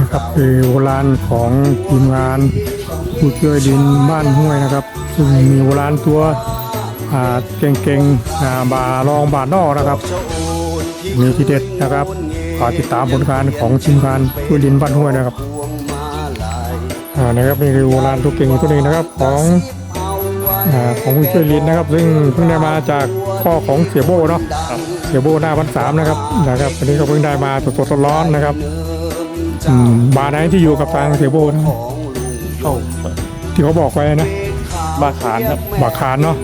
นะครับคือโบราณของทีมงานผู้ช่วยดินบ้านห้วยนะครับ ซึ่งมีโบราณตัวอ่าเก่งๆอ่าบารองบานอกนะครับ มีทีเด็ดนะครับฝากติดตามผลงานของทีมงานผู้ช่วยดินบ้านห้วยนะครับอ่านะครับนี่คือโบราณตัวเก่งตัวหนึ่งนะครับของอ่าของผู้ช่วยลินนะครับ ซึ่งเพิ่งได้มาจากข้อของเสียโบเนาะเสียโบหน้าพันสามนะครับนะครับวันนี้ก็เพิ่งได้มาสดๆร้อนๆนะครับ อืมบาร์ไหนที่อยู่กับทางเสียโบนะเข้าที่เขาบอกไว้นะบาขานครับบาคารเนาะ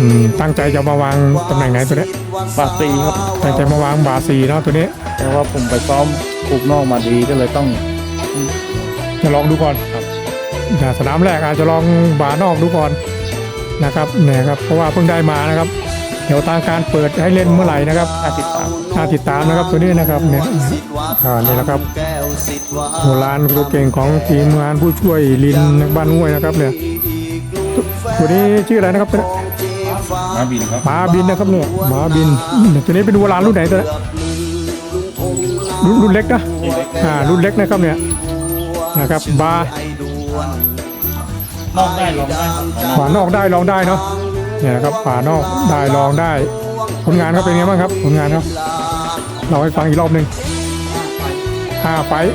อืมตั้งใจจะมาวางตำแหน่งไหนตัวเนี้ยบาซีครับตั้งใจมาวางบาซีเนาะตัวนี้เพราะว่าผมไปซ้อมปลูกนอกมาดีก็เลยต้องจะลองดูก่อนครับนะสนามแรกอาจจะลองบานอกดูก่อนนะครับเนี่ยครับเพราะว่าเพิ่งได้มานะครับเดี๋ยวทางการเปิดให้เล่นเมื่อไหร่นะครับน่าติดตามน่าติดตามนะครับตัวนี้นะครับเนี่ยอ่านี่แหละครับโบราณตัวเก่งของทีมงานผู้ช่วยลินบ้านห้วยนะครับเนี่ยตัวนี้ชื่ออะไรนะครับมาบินครับหมาบินนะครับเนี่ยหมาบินตัวนี้เป็นโบราณรุ่นไหนตัวนี้รุ่นรุ่นเล็กนะอ่ารุ่นเล็กนะครับเนี่ยนะครับบาร์นอกได้ลองได้ฝานอกได้ลองได้เนาะ เนี่ยนะครับฝานอกได้ลองได้ ผลงานเขาเป็นไงบ้างครับ ผลงานเขาเราให้ฟังอีกรอบหนึ่งห้าไฟท์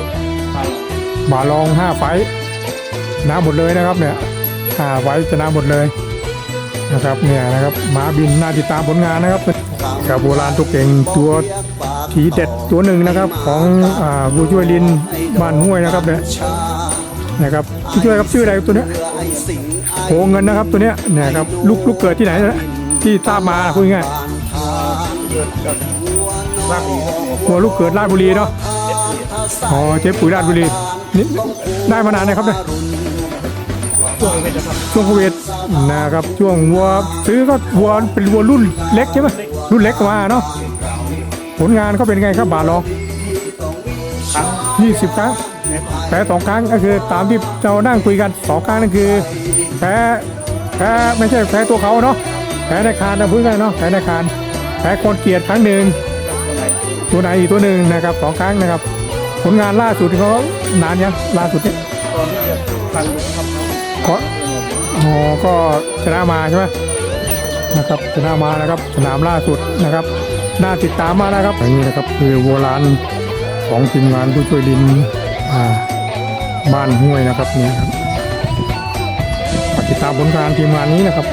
บาลองห้าไฟท์ชนะหมดเลยนะครับเนี่ยห้าไฟท์ชนะหมดเลยนะครับเนี่ยนะครับหมาบินน่าติดตามผลงานนะครับกับโบราณตัวเก่งตัวทีเด็ดตัวหนึ่งนะครับ ของอ่าผู้ช่วยลินบ้านห้วยนะครับเนี่ย นะครับช่วยครับชื่ออะไรตัวเนี้ยโหเงินนะครับตัวเนี้ยนี่ยครับลูกลูกเกิดที่ไหนนะที่ทราบมาพูดง่ายๆตัวลูกเกิดราชบุรีเนาะอ๋อเจ๊ปุ๋ยราชบุรีนี่ได้มานานนะครับเนี่ยช่วงโควิดนะครับช่วงวัวซื้อก็วัวเป็นวัวรุ่นเล็กใช่ไหมรุ่นเล็กมาเนาะผลงานเขาเป็นไงครับบาทลองครั้งยี่สิบครั้ง แพ้สองครั้งก็คือตามที่เรานั่งคุยกันสองครั้งนั่นคือแพ้แพ้ไม่ใช่แพ้ตัวเขาเนาะแพ้ในคานนะพูดง่ายเนาะแพ้ในคานแพ้คนเกลียดครั้งหนึ่งตัวไหนอีกตัวหนึ่งนะครับสองครั้งนะครับ ผลงานล่าสุดเขานานยังล่าสุดนี่ตอนที่จะพันครับก็อ๋อก็ชนะมาใช่ไหมนะครับชนะมานะครับสนามล่าสุดนะครับน่าติดตามมากนะครับอย่างนี้นะครับคือโบราณของทีมงานผู้ช่วยดิน บ้านห้วยนะครับนี่ครับติดตามผลงานทีมงานนี้นะครับ